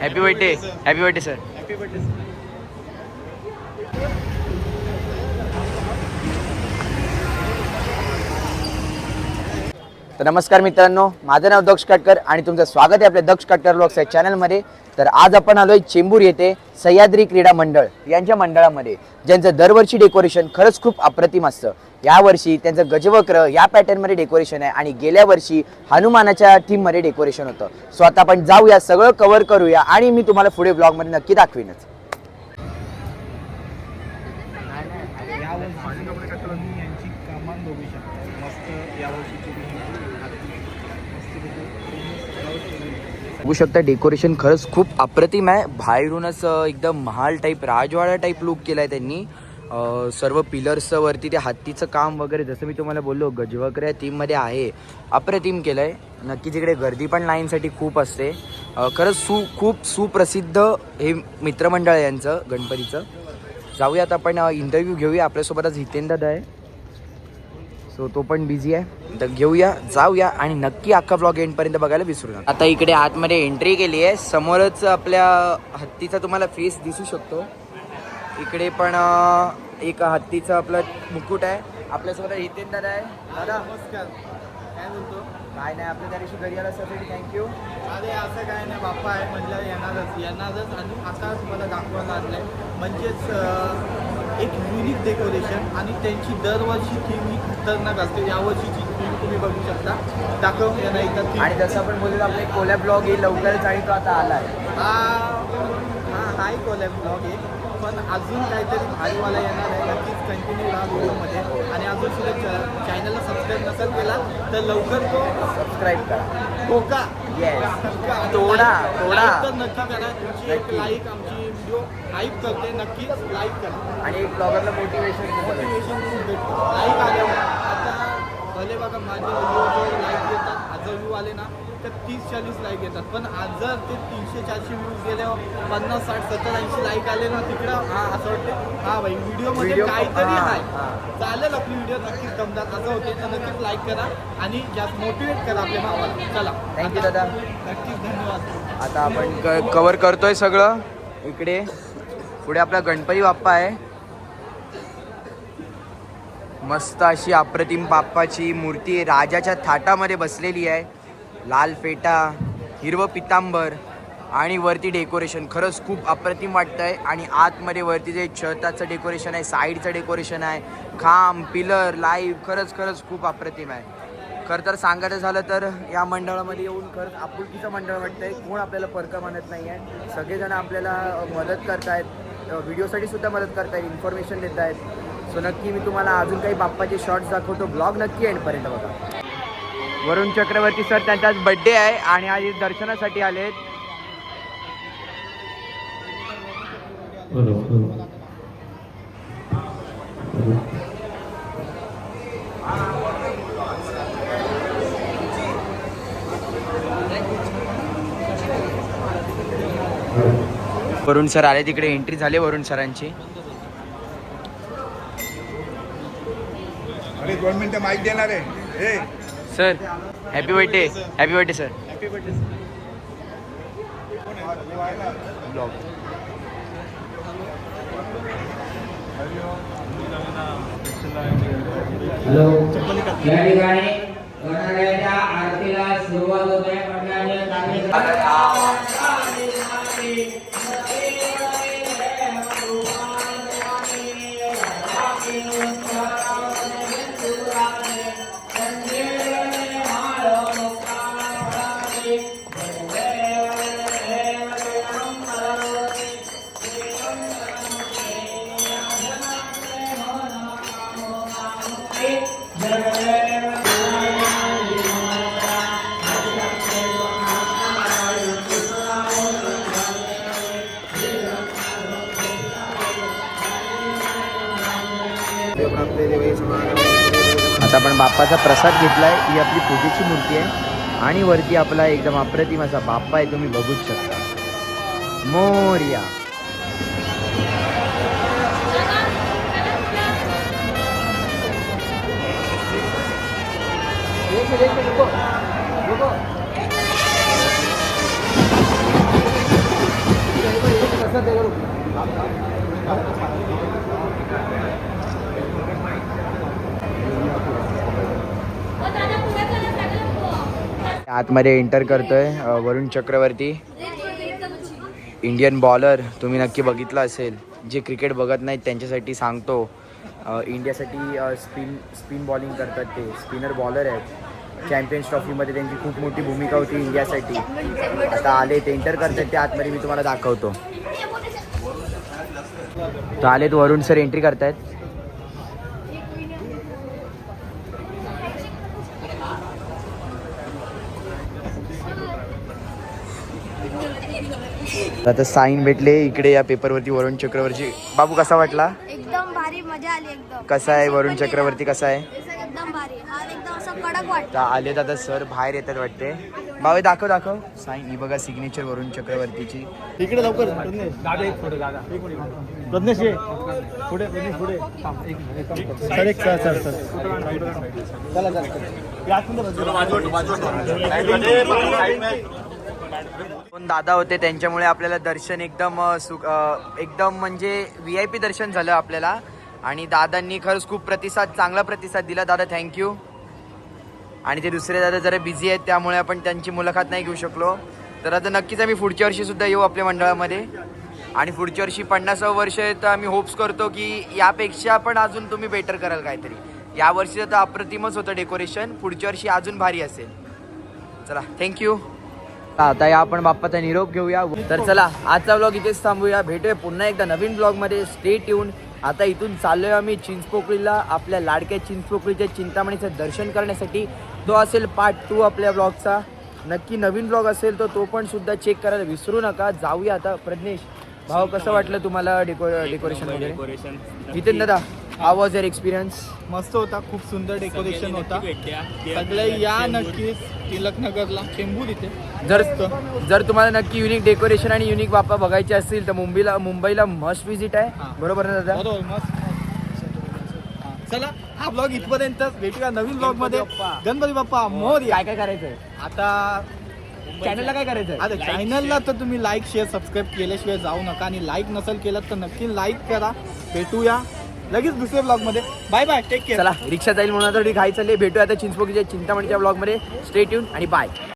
Happy birthday happy birthday sir happy birthday तर नमस्कार मित्रांनो माझं नाव दक्ष काटकर आणि तुमचं स्वागत आहे आपल्या दक्ष काटकर ब्लॉग्स या चॅनलमध्ये तर आज आपण आलोय चेंबूर येथे सह्याद्री क्रीडा मंडळ यांच्या मंडळामध्ये ज्यांचं दरवर्षी डेकोरेशन खरंच खूप अप्रतिम असतं. यावर्षी त्यांचं गजवक्र या पॅटर्नमध्ये डेकोरेशन आहे आणि गेल्या वर्षी हनुमानाच्या थीममध्ये डेकोरेशन होतं. सो आता आपण जाऊया सगळं कव्हर करूया आणि मी तुम्हाला पुढे ब्लॉगमध्ये नक्की दाखवीनच. बघू शकता डेकोरेशन खरंच खूप अप्रतिम आहे. बाहेरूनच एकदम महाल टाईप राजवाडा टाईप लुक केला आहे त्यांनी. सर्व पिलर्सवरती ते हत्तीचं काम वगैरे जसं मी तुम्हाला बोललो गजवकर टीममध्ये आहे. अप्रतिम केलं आहे नक्की तिकडे गर्दी पण लाईनसाठी खूप असते. खरंच सु खूप सुप्रसिद्ध हे मित्रमंडळ आहे यांचं गणपतीचं. जाऊयात आपण इंटरव्ह्यू घेऊया. आपल्यासोबतच हितेंद्र आहे. सो तो पण बिझी आहे. तर घेऊया जाऊया आणि नक्की अख्खा ब्लॉग एंडपर्यंत बघायला विसरू नका. आता इकडे आतमध्ये एंट्री केली आहे. समोरच आपल्या हत्तीचा तुम्हाला फेस दिसू शकतो. इकडे पण एक हत्तीचं आपलं मुकुट आहे आपल्यासोबत हितेंद्र आहे दादा नमस्कार काय बोलतो काय नाही आपल्या त्या दिवशी घरी आला साठी थँक्यू अरे असं काय नाही बाप्पा आहे म्हटलं येणारच येणारच आणि आता मला दाखवायला आणलंय म्हणजेच अं, एक युनिक डेकोरेशन आणि त्यांची दरवर्षी थीम ही खतरनाक असते यावर्षीची थीम तुम्ही बघू शकता दाखव यांना एकदा. आणि जसं आपण बोललो आपले कोल्या ब्लॉग हे लवकरच आणि तो आता आला आहे हा हा हाय कोलॅब ब्लॉग आहे पण अजून काहीतरी भारीवाला येणार आहे. नक्कीच कंटिन्यू राहा व्हिडिओमध्ये. आणि अजून सुद्धा चॅनलला सबस्क्राईब नसेल केला तर लवकर तो सबस्क्राईब करा. टोका. तोडा, तोडा. तर नक्की करा. तुमची एक. लाईक आमची व्हिडिओ हाईप करते. नक्कीच लाईक करा. आणि एक ब्लॉगरला मोटिवेशन मोटिवेशन खूप भेटतो. लाईक आल्यावर. आता भले बघा माझे व्हिडिओ लाईक येतात हजार व्ह्यू आले ना तर तीस चाळीस लाईक येतात. पण आज जर ते तीनशे चारशे व्ह्यूज गेल्यावर पन्नास साठ सत्तर ऐंशी लाईक आले ना तिकडं हा असं वाटते हा भाई व्हिडिओमध्ये काहीतरी आहे हा. चालेल आपली व्हिडिओ नक्कीच जमतात असं होते तर नक्कीच लाईक करा आणि जास्त मोटिवेट करा आपल्या भावाला. चला आता- दादा. नक्कीच धन्यवाद. आता आपण कव्हर करतोय सगळं. इकडे. पुढे आपला गणपती बाप्पा आहे. मस्त अशी अप्रतिम बाप्पाची मूर्ती राजाच्या थाटामध्ये बसलेली आहे. लाल फेटा हिरवं पितांबर आणि वरती डेकोरेशन. खरंच खूप अप्रतिम वाटतं आहे आणि आतमध्ये वरती जे छताचं डेकोरेशन आहे साईडचं डेकोरेशन आहे खांब पिलर लाईव्ह खरंच खरंच खूप अप्रतिम आहे. खरं तर सांगायचं झालं तर या मंडळामध्ये येऊन खरंच आपुलकीचं मंडळ वाटतं आहे कोण आपल्याला परका मानत नाही आहे सगळेजण आपल्याला मदत करतायत. व्हिडिओसाठी सुद्धा मदत करतायत इन्फॉर्मेशन देत आहेत सो नक्की मी तुम्हाला अजून काही बाप्पाचे शॉर्ट्स दाखवतो. ब्लॉग नक्की एंडपर्यंत बघा. वरुण चक्रवर्ती सर त्यांचा आज बड्डे आहे आणि आज दर्शनासाठी आलेत. वरुण सर आले तिकडे एंट्री झाली वरुण सरांची अरे दोन मिनिटं माईक देणार आहे ए sir happy birthday happy birthday sir happy birthday blog hello या ठिकाणी गणरायाच्या आरतीला सुरुवात होत आहे मंडळाने आता आपण बाप्पाचा प्रसाद घेतलाय. ही आपली पूजेची मूर्ती आहे. आणि वरती आपला एकदम अप्रतिम असा बाप्पा आहे तुम्ही बघूच शकता. मोर्या. आतमध्ये एंटर करतोय वरुण चक्रवर्ती. इंडियन बॉलर तुम्ही नक्की बघितलं असेल. जे क्रिकेट बघत नाहीत त्यांच्यासाठी सांगतो. इंडियासाठी स्पिन स्पिन बॉलिंग करतात ते. स्पिनर बॉलर आहेत. चॅम्पियन्स ट्रॉफीमध्ये त्यांची खूप मोठी भूमिका होती इंडियासाठी. आता आले ते एंटर करतात ते आतमध्ये मी तुम्हाला दाखवतो. तर आलेत वरुण सर एंट्री करतायत. आता साईन भेटले इकडे या पेपरवरती वरुण चक्रवर्ती. बाबू कसा वाटला? एकदम भारी मजा आली एकदम. कसा आहे वरुण चक्रवर्ती? कसा आहे? एकदम भारी. हा एकदम असं कडक वाटत. तर आले आता सर बाहेर येतात वाटते. बाबा दाखव दाखव. साईन ही बघा सिग्नेचर वरुण चक्रवर्तीची. इकडे लवकर. प्रज्ञेश दादा एक फोटो दादा. एक मिनिट प्रज्ञेश पुढे प्रज्ञेश पुढे. सर एक सर सर सर. चला चला दोन दादा होते त्यांच्यामुळे आपल्याला दर्शन एकदम सुख एकदम म्हणजे व्ही आय पी दर्शन झालं आपल्याला. आणि दादांनी खरंच खूप प्रतिसाद चांगला प्रतिसाद दिला. दादा थँक्यू आणि ते दुसरे दादा जरा बिझी आहेत त्यामुळे आपण त्यांची मुलाखत नाही घेऊ शकलो. तर आता नक्कीच आम्ही पुढच्या वर्षी सुद्धा येऊ आपल्या मंडळामध्ये. आणि पुढच्या वर्षी पन्नासावं वर्ष आहे तर आम्ही होप्स करतो की यापेक्षा पण अजून तुम्ही बेटर कराल काहीतरी. या वर्षी तर अप्रतिमच होतं डेकोरेशन पुढच्या वर्षी अजून भारी असेल. चला थँक्यू आता या आपण बाप्पाचा निरोप घेऊया. तर चला आजचा ब्लॉग इथेच थांबूया. भेटूया पुन्हा एकदा नवीन ब्लॉगमध्ये स्टेट येऊन आता इथून चाललोय आम्ही चिंचपोकळीला आपल्या लाडक्या चिंचपोकळीच्या चिंतामणीचं दर्शन करण्यासाठी. तो असेल पार्ट टू आपल्या ब्लॉगचा नक्की नवीन ब्लॉग असेल तर तो पण सुद्धा चेक करायला विसरू नका. जाऊया आता प्रज्ञेश. भाऊ कसं वाटलं तुम्हाला डेको डेकोरेशन वगैरे? नितीन दादा हा वॉज युअर एक्सपिरियन्स मस्त होता खूप सुंदर डेकोरेशन होता. सगळे या नक्कीच टिळकनगरला चेंबूर इथे. जर जर तुम्हाला नक्की युनिक डेकोरेशन आणि युनिक बाप्पा बघायचे असतील तर मुंबईला मुंबईला मस्ट विजिट आहे. बरोबर ना दादा? बरोबर मस्त. चला हा ब्लॉग इथपर्यंतच. भेटूया नवीन ब्लॉगमध्ये गणपती बाप्पा मोर काय काय करायचंय? आता चॅनलला काय करायचंय? आता चॅनलला तर तुम्ही लाईक शेअर सबस्क्राईब केल्याशिवाय जाऊ नका. आणि लाईक नसेल केलं तर नक्की लाईक करा. भेटूया. लगेच दुसऱ्या ब्लॉगमध्ये बाय बाय टेक केअर चला रिक्षा जाईल म्हणून आता घाई चालली भेटूया आता चिंचपोकीच्या चिंतामणीच्या ब्लॉगमध्ये स्टेट येऊन आणि बाय